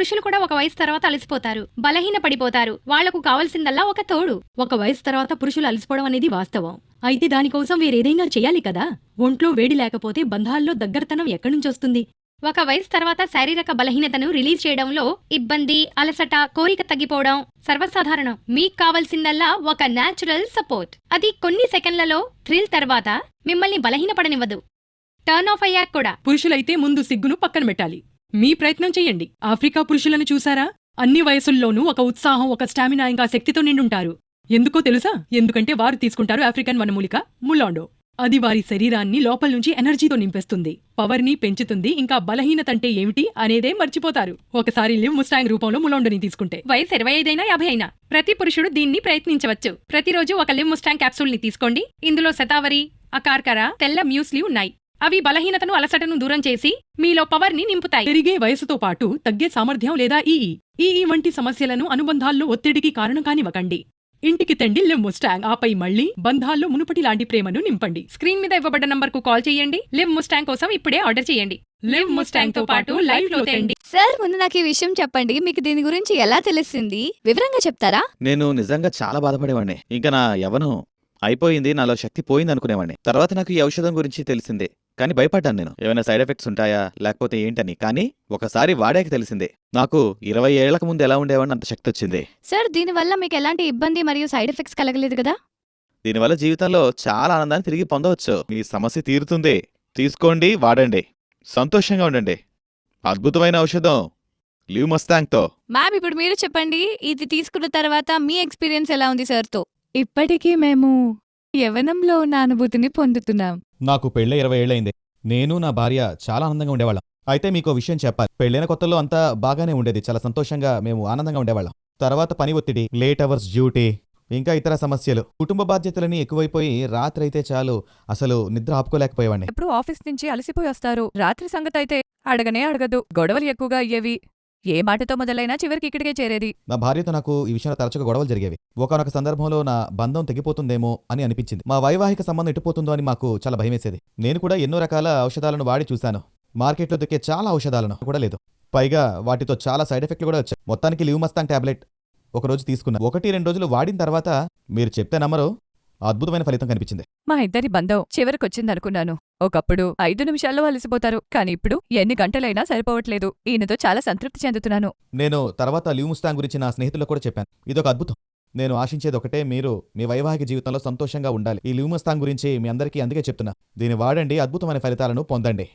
పురుషులు కూడా ఒక వయసు తర్వాత అలసిపోతారు బలహీన పడిపోతారు వాళ్ళకు కావాల్సిందల్లా ఒక తోడు. ఒక వయసు తర్వాత పురుషులు అలసిపోవడం అనేది వాస్తవం. అయితే దానికోసం వేరేదైనా చేయాలి కదా? ఒంట్లో వేడి లేకపోతే బంధాల్లో దగ్గరతనం ఎక్కడి నుంచి వస్తుంది? ఒక వయసు తర్వాత శారీరక బలహీనతను రిలీజ్ చేయడంలో ఇబ్బంది అలసట కోరిక తగ్గిపోవడం సర్వసాధారణం. మీకు కావలసిందల్లా ఒక న్యాచురల్ సపోర్ట్ అది కొన్ని సెకండ్లలో థ్రిల్ తర్వాత మిమ్మల్ని బలహీనపడనివ్వదు. టర్న్ ఆఫ్ అయ్యాక కూడా. పురుషులైతే ముందు సిగ్గును పక్కన పెట్టాలి. మీ ప్రయత్నం చెయ్యండి. ఆఫ్రికా పురుషులను చూసారా? అన్ని వయసుల్లోనూ ఒక ఉత్సాహం ఒక స్టామినా ఇంకా శక్తితో నిండుంటారు. ఎందుకో తెలుసా? ఎందుకంటే వారు తీసుకుంటారు ఆఫ్రికన్ వనమూలిక ముల్లాండో. అది వారి శరీరాన్ని లోపల నుంచి ఎనర్జీతో నింపేస్తుంది. పవర్ని పెంచుతుంది. ఇంకా బలహీనత అంటే ఏమిటి అనేదే మర్చిపోతారు. ఒకసారి లివ్ ముస్టాంగ్ రూపంలో ములాండోని తీసుకుంటే. వయసు ఇరవై ఐదైనా యాభై అయినా. ప్రతి పురుషుడు దీన్ని ప్రయత్నించవచ్చు. ప్రతిరోజు ఒక లివ్ ముస్టాంగ్ క్యాప్సూల్ని తీసుకోండి. ఇందులో శతావరి అకార్కర తెల్ల మ్యూస్లీ ఉన్నాయి. అవి బలహీనతను అలసటను దూరం చేసి మీలో పవర్ని నింపుతాయి. పెరిగే వయసుతో పాటు తగ్గే సామర్థ్యం లేదా ఈఈ ఈఈ వంటి సమస్యలను అనుబంధాల్లో ఒత్తిడికి కారణం కానివ్వకండి. ఇంటికి తెండి లివ్ ముస్టాంగ్ ఆపై మళ్ళీ బంధాల్లో మునుపటి లాంటి ప్రేమను నింపండి. స్క్రీన్ మీద ఇవ్వబడ్డ నంబర్కు కాల్ చేయండి. లివ్ ముస్టాంగ్ కోసం ఇప్పుడే ఆర్డర్ చేయండి. లివ్ ముస్టాంగ్తో పాటు లైఫ్లో తెండి. సార్ ముందు నాకు ఈ విషయం చెప్పండి. మీకు దీని గురించి ఎలా తెలిసింది? వివరంగా చెప్తారా? నేను నిజంగా చాలా బాధపడేవాడిని. ఇంకా నా యవనం అయిపోయింది. నాలో శక్తి పోయింది అనుకునేవాడిని తర్వాత నాకు ఈ ఔషధం గురించి తెలిసిందే. కానీ భయపడ్డాను నేను. ఏమైనా సైడ్ ఎఫెక్ట్స్ ఉంటాయా? లేకపోతే ఏంటని? కానీ ఒకసారి వాడాక తెలిసిందే. నాకు ఇరవై ఏళ్ళకు ముందు ఎలా ఉండేవాడిని అంత శక్తి వచ్చింది. సార్ దీని వల్ల మీకు ఎలాంటి ఇబ్బంది మరియు సైడ్ ఎఫెక్ట్స్ కలగలేదు కదా? దీనివల్ల జీవితంలో చాలా ఆనందాన్ని తిరిగి పొందవచ్చు. మీ సమస్య తీరుతుంది. తీసుకోండి వాడండి. సంతోషంగా ఉండండి. అద్భుతమైన ఔషధం. లివ్ మస్తాంగ్తో. మ్యామ్ ఇప్పుడు మీరు చెప్పండి. ఇది తీసుకున్న తర్వాత మీ ఎక్స్పీరియన్స్ ఎలా ఉంది సార్తో? ఇప్పటికీ మేము యవ్వనంలో ఉన్న అనుభూతిని పొందుతున్నాం. నాకు పెళ్ళ ఇరవై ఏళ్ళైంది నేను నా భార్య చాలా ఆనందంగా ఉండేవాళ్ళం. అయితే మీకు విషయం చెప్పాలి. పెళ్ళైన కొత్తలో అంతా బాగానే ఉండేది. చాలా సంతోషంగా మేము ఆనందంగా ఉండేవాళ్ళం. తర్వాత పని ఒత్తిడి లేట్ అవర్స్ డ్యూటీ ఇంకా ఇతర సమస్యలు. కుటుంబ బాధ్యతలని ఎక్కువైపోయి రాత్రి అయితే చాలు అసలు నిద్ర ఆపుకోలేకపోయేవాడిని. ఎప్పుడు ఆఫీస్ నుంచి అలసిపోయి వస్తారు. రాత్రి సంగతి అయితే అడగనే అడగదు. గొడవలు ఎక్కువగా అయ్యేవి. ఏ మాటతో మొదలైనా చివరికి ఇక్కడికే చేరేది. నా భార్యతో నాకు ఈ విషయంలో తరచుగా గొడవలు జరిగేవి. ఒకనొక సందర్భంలో నా బంధం తెగిపోతుందేమో అని అనిపించింది. మా వైవాహిక సంబంధం ఎటుపోతుందో అని మాకు చాలా భయమేసేది. నేను కూడా ఎన్నో రకాల ఔషధాలను వాడి చూశాను. మార్కెట్లో దొరికే చాలా ఔషధాలను కూడా లేదు. పైగా వాటితో చాలా సైడ్ ఎఫెక్ట్లు కూడా వచ్చాయి. మొత్తానికి లివ్ మస్తాంగ్ టాబ్లెట్ ఒక రోజు తీసుకున్నా. ఒకటి రెండు రోజులు వాడిన తర్వాత మీరు చెప్తే నమ్మరు. అద్భుతమైన ఫలితం కనిపించింది. మా ఇద్దరి బంధం చివరికొచ్చిందనుకున్నాను. ఒకప్పుడు ఐదు నిమిషాల్లో అలసిపోతారు కానీ ఇప్పుడు ఎన్ని గంటలైనా సరిపోవట్లేదు. ఈయనతో చాలా సంతృప్తి చెందుతున్నాను. నేను తర్వాత లివ్ ముస్తాంగ్ గురించి నా స్నేహితులకు కూడా చెప్పాను. ఇదొక అద్భుతం. నేను ఆశించేది ఒకటే మీరు మీ వైవాహిక జీవితంలో సంతోషంగా ఉండాలి. ఈ లివ్ ముస్తాంగ్ గురించి మీ అందరికీ అందుకే చెప్తున్నా. దీన్ని వాడండి అద్భుతమైన ఫలితాలను పొందండి.